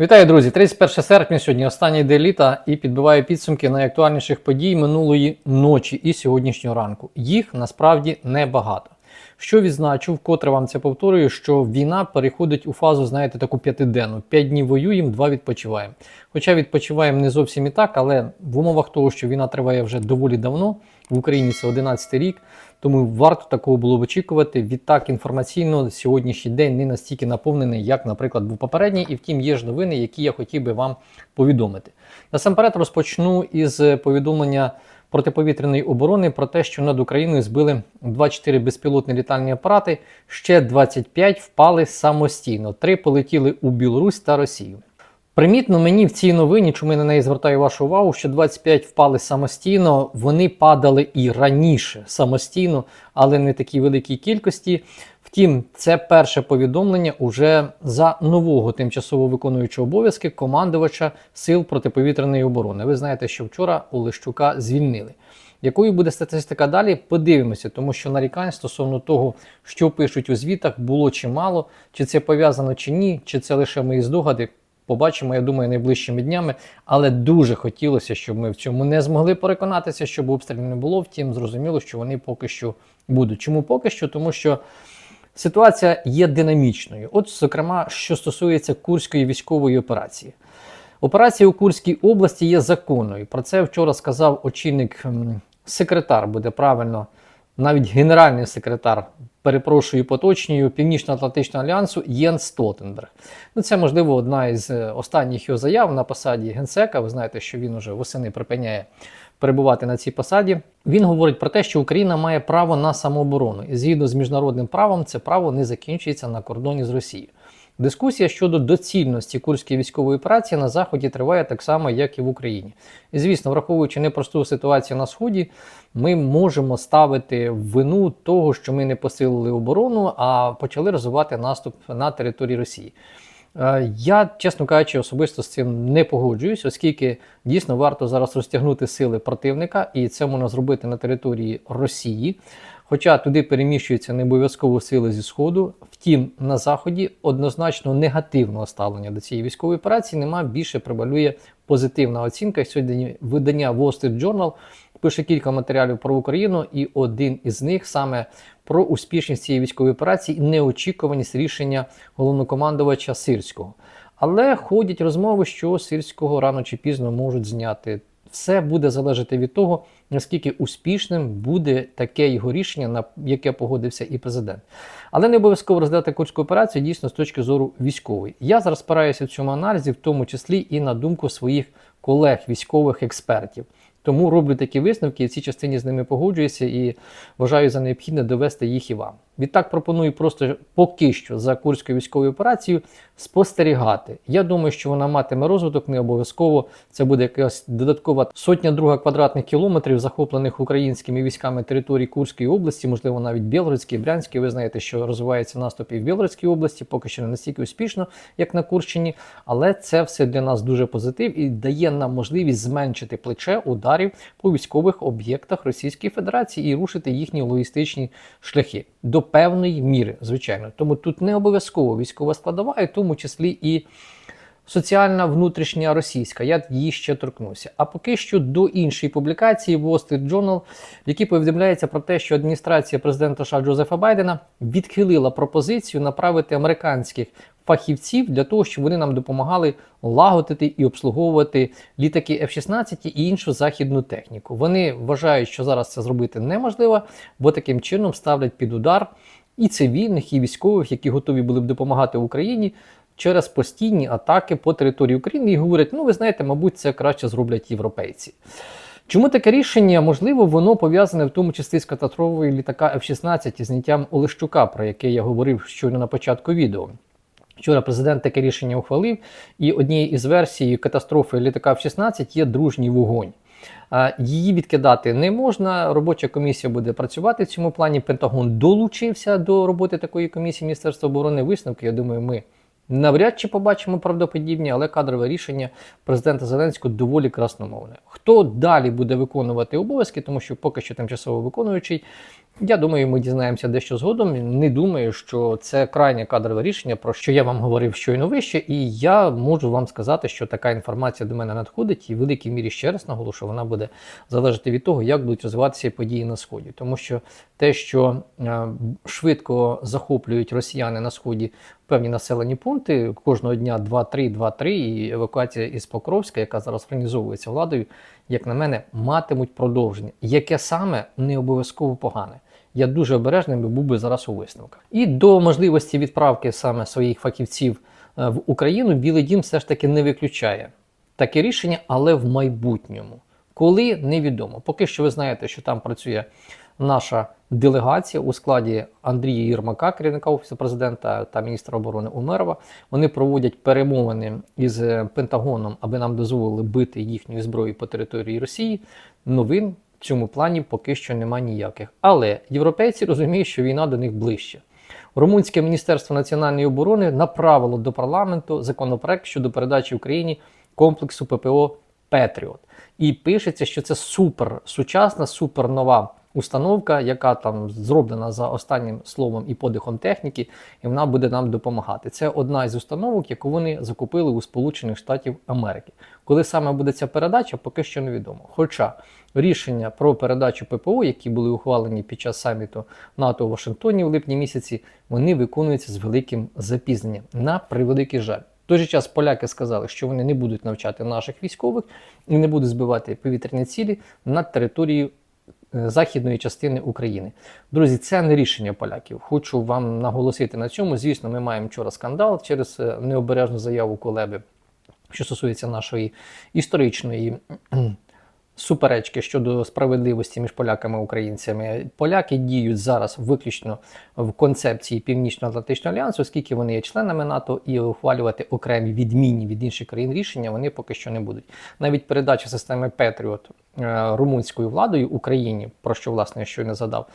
Вітаю, друзі! 31 серпня сьогодні останній день літа і підбиваю підсумки найактуальніших подій минулої ночі і сьогоднішнього ранку. Їх насправді небагато. Що відзначу, вкотре вам це повторюю, що війна переходить у фазу, знаєте, таку п'ятиденну. П'ять днів воюємо, два відпочиваємо. Хоча відпочиваємо не зовсім і так, але в умовах того, що війна триває вже доволі давно, в Україні це 11 рік, тому варто такого було б очікувати. Відтак інформаційно сьогоднішній день не настільки наповнений, як, наприклад, був попередній, і втім є ж новини, які я хотів би вам повідомити. Насамперед розпочну із повідомлення протиповітряної оборони про те, що над Україною збили 24 безпілотні літальні апарати, ще 25 впали самостійно. Три полетіли у Білорусь та Росію. Примітно мені в цій новині, чому я на неї звертаю вашу увагу, що 25 впали самостійно, вони падали і раніше самостійно, але не такій великій кількості. Втім, це перше повідомлення уже за нового тимчасово виконуючого обов'язки командувача сил протиповітряної оборони. Ви знаєте, що вчора Олещука звільнили. Якою буде статистика далі? Подивимося, тому що нарікань стосовно того, що пишуть у звітах, було чимало. Чи це пов'язано чи ні, чи це лише мої здогади. Побачимо, я думаю, найближчими днями, але дуже хотілося, щоб ми в цьому не змогли переконатися, щоб обстрілів не було. Втім, зрозуміло, що вони поки що будуть. Чому поки що? Тому що ситуація є динамічною. От, зокрема, що стосується Курської військової операції. Операція у Курській області є законною. Про це вчора сказав очільник секретар, буде правильно, навіть генеральний секретар, перепрошую, поточнюю Північно-Атлантичного альянсу Єн Столтенберг. Ну, це, можливо, одна із е, останніх його заяв на посаді генсека. Ви знаєте, що він уже восени припиняє перебувати на цій посаді. Він говорить про те, що Україна має право на самооборону, і згідно з міжнародним правом, це право не закінчується на кордоні з Росією. Дискусія щодо доцільності курської військової операції на заході триває так само, як і в Україні. І звісно, враховуючи непросту ситуацію на сході, ми можемо ставити вину того, що ми не посилили оборону, а почали розвивати наступ на території Росії. Е, Я, чесно кажучи, особисто з цим не погоджуюсь, оскільки дійсно варто зараз розтягнути сили противника, і це можна зробити на території Росії. Хоча туди переміщуються не обов'язково сили зі Сходу. Втім, на Заході однозначно негативного ставлення до цієї військової операції нема, більше превалює позитивна оцінка. Сьогодні видання Wall Street Journal пише кілька матеріалів про Україну, і один із них саме про успішність цієї військової операції і неочікуваність рішення головнокомандувача Сирського. Але ходять розмови, що Сирського рано чи пізно можуть зняти. Все буде залежати від того, наскільки успішним буде таке його рішення, на яке погодився і президент. Але не обов'язково розглядати курську операцію дійсно з точки зору військової. Я зараз спираюся в цьому аналізі, в тому числі і на думку своїх колег, військових експертів. Тому роблю такі висновки, і в цій частині з ними погоджуюся і вважаю за необхідне довести їх і вам. Відтак пропоную просто поки що за курською військовою операцією спостерігати. Я думаю, що вона матиме розвиток, не обов'язково це буде якась додаткова сотня друга квадратних кілометрів, захоплених українськими військами території Курської області, можливо, навіть Білгородської, Брянської. Ви знаєте, що розвивається наступ і в Білгородській області, поки що не настільки успішно, як на Курщині. Але це все для нас дуже позитив і дає нам можливість зменшити плече ударів по військових об'єктах Російської Федерації і рушити їхні логістичні шляхи до певної міри, звичайно. Тому тут не обов'язково військова складова, і в тому числі і соціальна внутрішня російська. Я її ще торкнуся. А поки що до іншої публікації Wall Street Journal, в якій повідомляється про те, що адміністрація президента США Джозефа Байдена відхилила пропозицію направити американських фахівців для того, щоб вони нам допомагали лагодити і обслуговувати літаки F-16 і іншу західну техніку. Вони вважають, що зараз це зробити неможливо, бо таким чином ставлять під удар і цивільних, і військових, які готові були б допомагати Україні через постійні атаки по території України і говорять: ну ви знаєте, мабуть, це краще зроблять європейці. Чому таке рішення? Можливо, воно пов'язане в тому числі з катастрофою літака F-16 і зняттям Олещука, про яке я говорив щойно на початку відео. Вчора президент таке рішення ухвалив, і однією із версій катастрофи літака F-16 є дружній вогонь. Її відкидати не можна. Робоча комісія буде працювати в цьому плані. Пентагон долучився до роботи такої комісії Міністерства оборони. Висновки, я думаю, ми навряд чи побачимо правдоподібні, але кадрове рішення президента Зеленського доволі красномовне. Хто далі буде виконувати обов'язки, тому що поки що тимчасово виконуючий Я думаю, ми дізнаємося дещо згодом. Не думаю, що це крайнє кадрове рішення, про що я вам говорив щойно вище, і я можу вам сказати, що така інформація до мене надходить, і в великій мірі ще раз наголошую, вона буде залежати від того, як будуть розвиватися події на сході, тому що те, що е, швидко захоплюють росіяни на сході певні населені пункти кожного дня 2-3, 2-3, і евакуація із Покровська, яка зараз організовується владою, як на мене, матимуть продовження, яке саме не обов'язково погане. Я дуже обережним був би зараз у висновках. І до можливості відправки саме своїх фахівців е, в Україну Білий Дім все ж таки не виключає таке рішення, але в майбутньому. Коли невідомо. Поки що ви знаєте, що там працює наша делегація у складі Андрія Єрмака, керівника офісу президента та міністра оборони Умерова. Вони проводять перемовини із Пентагоном, аби нам дозволили бити їхньою зброєю по території Росії. Новин цьому плані поки що немає ніяких. Але європейці розуміють, що війна до них ближче. Румунське міністерство національної оборони направило до парламенту законопроект щодо передачі Україні комплексу ППО Петріот. І пишеться, що це супер сучасна, супер нова установка, яка там зроблена за останнім словом і подихом техніки, і вона буде нам допомагати. Це одна із установок, яку вони закупили у Сполучених Штатів Америки. Коли саме буде ця передача, поки що невідомо. Хоча рішення про передачу ППО, які були ухвалені під час саміту НАТО у Вашингтоні в липні місяці, вони виконуються з великим запізненням на превеликий жаль. В той же час поляки сказали, що вони не будуть навчати наших військових і не будуть збивати повітряні цілі над територією західної частини України. Друзі, це не рішення поляків. Хочу вам наголосити на цьому. Звісно, ми маємо вчора скандал через е, необережну заяву Колеби, що стосується нашої історичної суперечки щодо справедливості між поляками і українцями. Поляки діють зараз виключно в концепції Північно-Атлантичного альянсу, оскільки вони є членами НАТО, і ухвалювати окремі відмінні від інших країн рішення вони поки що не будуть. Навіть передача системи Петріот е, румунською владою Україні, про що власне я щойно задав,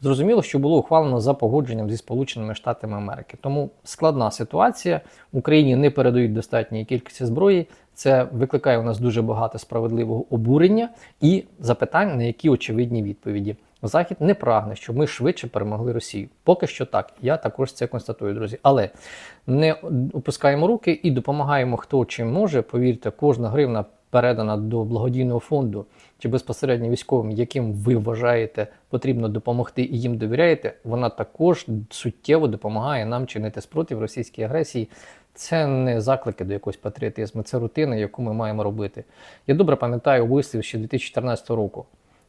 зрозуміло, що було ухвалено за погодженням зі Сполученими Штатами Америки. Тому складна ситуація. Україні не передають достатньої кількості зброї. Це викликає у нас дуже багато справедливого обурення і запитань, на які очевидні відповіді. Захід не прагне, щоб ми швидше перемогли Росію. Поки що так. Я також це констатую, друзі. Але не опускаємо руки і допомагаємо хто чим може. Повірте, кожна гривна передана до благодійного фонду чи безпосередньо військовим, яким ви вважаєте потрібно допомогти і їм довіряєте, вона також суттєво допомагає нам чинити спротив російській агресії. Це не заклики до якогось патріотизму, це рутина, яку ми маємо робити. Я добре пам'ятаю вислів ще 2014 року.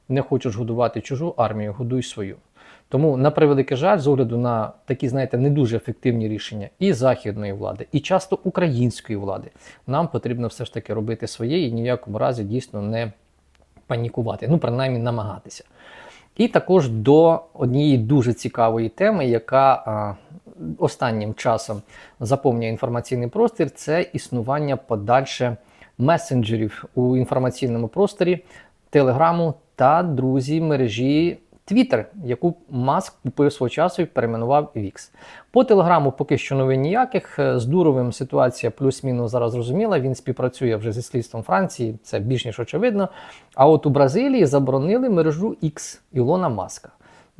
Не хочеш годувати чужу армію, годуй свою. Тому, на превеликий жаль, з огляду на такі, знаєте, не дуже ефективні рішення і західної влади, і часто української влади, нам потрібно все ж таки робити своє і ні в якому разі дійсно не панікувати, ну принаймні намагатися. І також до однієї дуже цікавої теми, яка а, останнім часом заповнює інформаційний простір, це існування подальше месенджерів у інформаційному просторі, телеграму та друзі мережі Twitter, яку Маск купив свого часу і перейменував Wix. По телеграму поки що новин ніяких. З Дуровим ситуація плюс-мінус зараз зрозуміла. Він співпрацює вже зі слідством Франції, це більш ніж очевидно. А от у Бразилії заборонили мережу X Ілона Маска.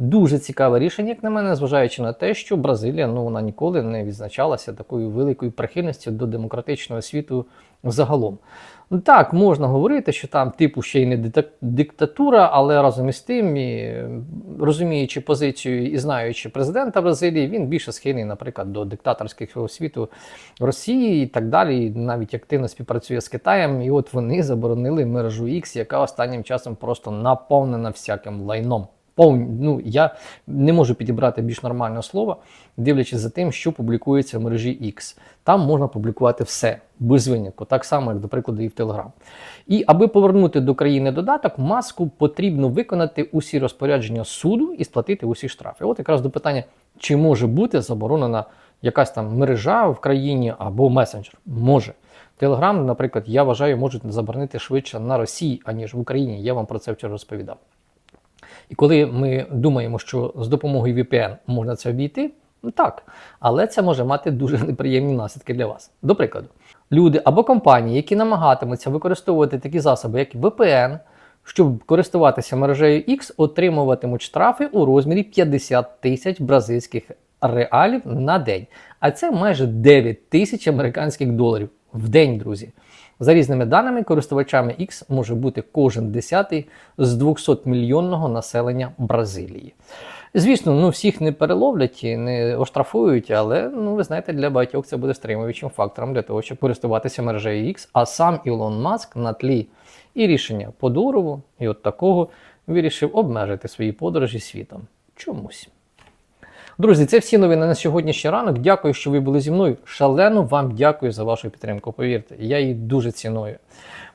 Дуже цікаве рішення, як на мене, зважаючи на те, що Бразилія ну вона ніколи не відзначалася такою великою прихильністю до демократичного світу загалом. Ну, Так, можна говорити, що там типу ще й не диктатура, але разом із тим, і, розуміючи позицію і знаючи президента Бразилії, він більше схильний, наприклад, до диктаторського світу Росії і так далі. І навіть активно співпрацює з Китаєм. І от вони заборонили мережу X, яка останнім часом просто наповнена всяким лайном. Ну я не можу підібрати більш нормального слова, дивлячись за тим, що публікується в мережі X. Там можна публікувати все без винятку, так само, як, до прикладу, і в Telegram. І аби повернути до країни додаток, маску потрібно виконати усі розпорядження суду і сплатити усі штрафи. От якраз до питання, чи може бути заборонена якась там мережа в країні або месенджер? Може. Телеграм, наприклад, я вважаю, можуть заборонити швидше на Росії, аніж в Україні. Я вам про це вчора розповідав. І коли ми думаємо, що з допомогою VPN можна це обійти, ну так, але це може мати дуже неприємні наслідки для вас. До прикладу, люди або компанії, які намагатимуться використовувати такі засоби, як VPN, Щоб користуватися мережею X, отримуватимуть штрафи у розмірі 50 тисяч бразильських реалів на день. А це майже 9 тисяч американських доларів в день, друзі. За різними даними, користувачами X може бути кожен десятий з 200 мільйонного населення Бразилії. Звісно, ну всіх не переловлять і не оштрафують, але ну ви знаєте, для багатьох це буде стримуючим фактором для того, щоб користуватися мережею X. А сам Ілон Маск на тлі і рішення Подорову, і от такого вирішив обмежити свої подорожі світом. Чомусь. Друзі, це всі новини на сьогоднішній ранок. Дякую, що ви були зі мною. Шалено вам дякую за вашу підтримку. Повірте, я її дуже ціную.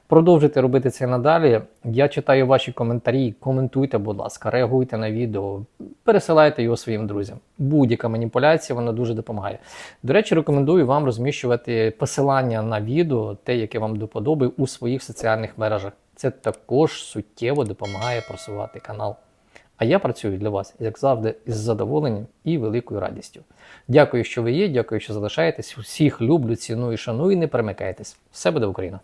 Продовжуйте робити це надалі. Я читаю ваші коментарі. Коментуйте, будь ласка, реагуйте на відео, пересилайте його своїм друзям. Будь-яка маніпуляція вона дуже допомагає. До речі, рекомендую вам розміщувати посилання на відео, те, яке вам до у своїх соціальних мережах. Це також суттєво допомагає просувати канал. А я працюю для вас, як завжди, із задоволенням і великою радістю. Дякую, що ви є, дякую, що залишаєтесь. Всіх люблю, ціную, шаную і не перемикайтесь. Все буде Україна!